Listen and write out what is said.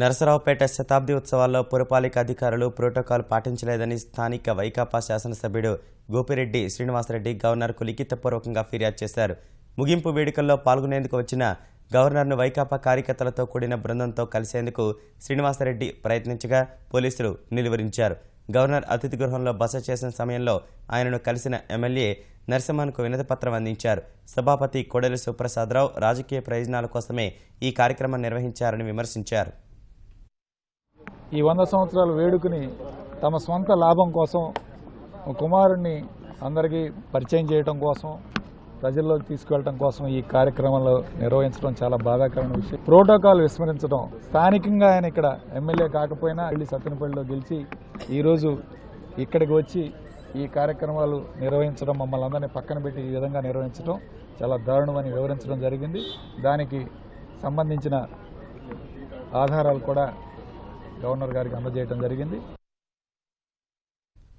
నరసరావుపేట శతాబ్ది ఉత్సవాల్లో పురపాలిక అధికారులు ప్రోటోకాల్ పాటించలేదని స్థానిక వైకాపా శాసనసభ్యుడు గోపిరెడ్డి శ్రీనివాసరెడ్డి గవర్నర్కు లిఖితపూర్వకంగా ఫిర్యాదు చేశారు. ముగింపు వేడుకల్లో పాల్గొనేందుకు వచ్చిన గవర్నర్ను వైకాపా కార్యకర్తలతో కూడిన బృందంతో కలిసేందుకు శ్రీనివాసరెడ్డి ప్రయత్నించగా పోలీసులు నిలువరించారు. గవర్నర్ అతిథి గృహంలో బస చేసిన సమయంలో ఆయనను కలిసిన ఎమ్మెల్యే నరసింహన్కు వినతిపత్రం అందించారు. సభాపతి కొడలి సుప్రసాదరావు రాజకీయ ప్రయోజనాల కోసమే ఈ కార్యక్రమం నిర్వహించారని విమర్శించారు. ఈ వంద సంవత్సరాల వేడుకని తమ స్వంత లాభం కోసం కుమారుణ్ణి అందరికీ పరిచయం చేయడం కోసం ప్రజల్లోకి తీసుకెళ్ళడం కోసం ఈ కార్యక్రమంలో నిర్వహించడం చాలా బాధాకరమైన విషయం. ప్రోటోకాల్ విస్మరించడం స్థానికంగా ఆయన ఇక్కడ ఎమ్మెల్యే కాకపోయినా వెళ్ళి సత్తెనపల్లిలో గెలిచి ఈరోజు ఇక్కడికి వచ్చి ఈ కార్యక్రమాలు నిర్వహించడం మమ్మల్ని అందరినీ పక్కన పెట్టి ఈ విధంగా నిర్వహించడం చాలా దారుణమని వివరించడం జరిగింది. దానికి సంబంధించిన ఆధారాలు కూడా గవర్నర్ గారికి అందజేయడం జరిగింది.